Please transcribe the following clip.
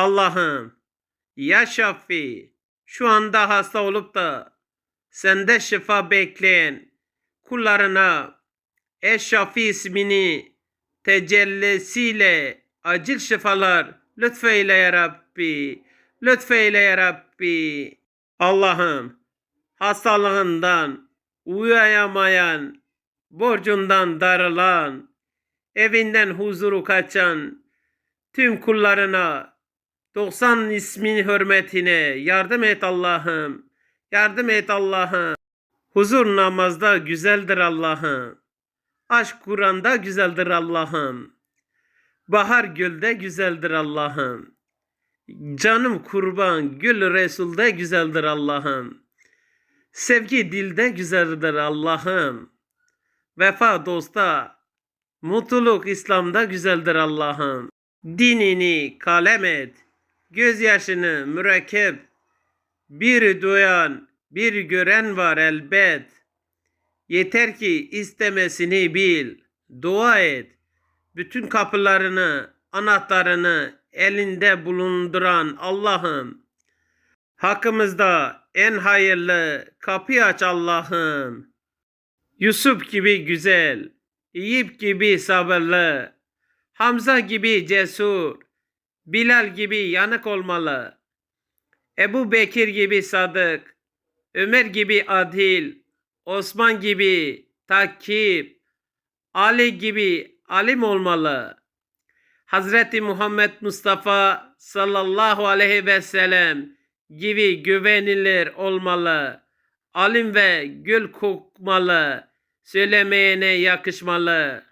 Allah'ım ya Şafi şu anda hasta olup da sende şifa bekleyen kullarına Eşşafi ismini tecellisiyle acil şifalar lütfeyle ya Rabbi. Lütfeyle ya Rabbi. Allah'ım hastalığından uyuyamayan, borcundan darılan, evinden huzuru kaçan tüm kullarına 90 ismin hürmetine yardım et Allah'ım. Yardım et Allah'ım. Huzur namazda güzeldir Allah'ım. Aşk Kur'an'da güzeldir Allah'ım. Bahar gölde güzeldir Allah'ım. Canım kurban gül Resul'de güzeldir Allah'ım. Sevgi dilde güzeldir Allah'ım. Vefa dosta, mutluluk İslam'da güzeldir Allah'ım. Dinini kalem et, gözyaşını mürekkep. Bir duyan, bir gören var elbet. Yeter ki istemesini bil, dua et. Bütün kapılarını, anahtarını elinde bulunduran Allah'ım. Hakkımızda en hayırlı kapıyı aç Allah'ım. Yusuf gibi güzel, Eyüp gibi sabırlı, Hamza gibi cesur, Bilal gibi yanık olmalı. Ebu Bekir gibi sadık, Ömer gibi adil, Osman gibi takip, Ali gibi alim olmalı. Hazreti Muhammed Mustafa sallallahu aleyhi ve sellem gibi güvenilir olmalı. Alim ve gül kokmalı. Söylemeyene yakışmalı.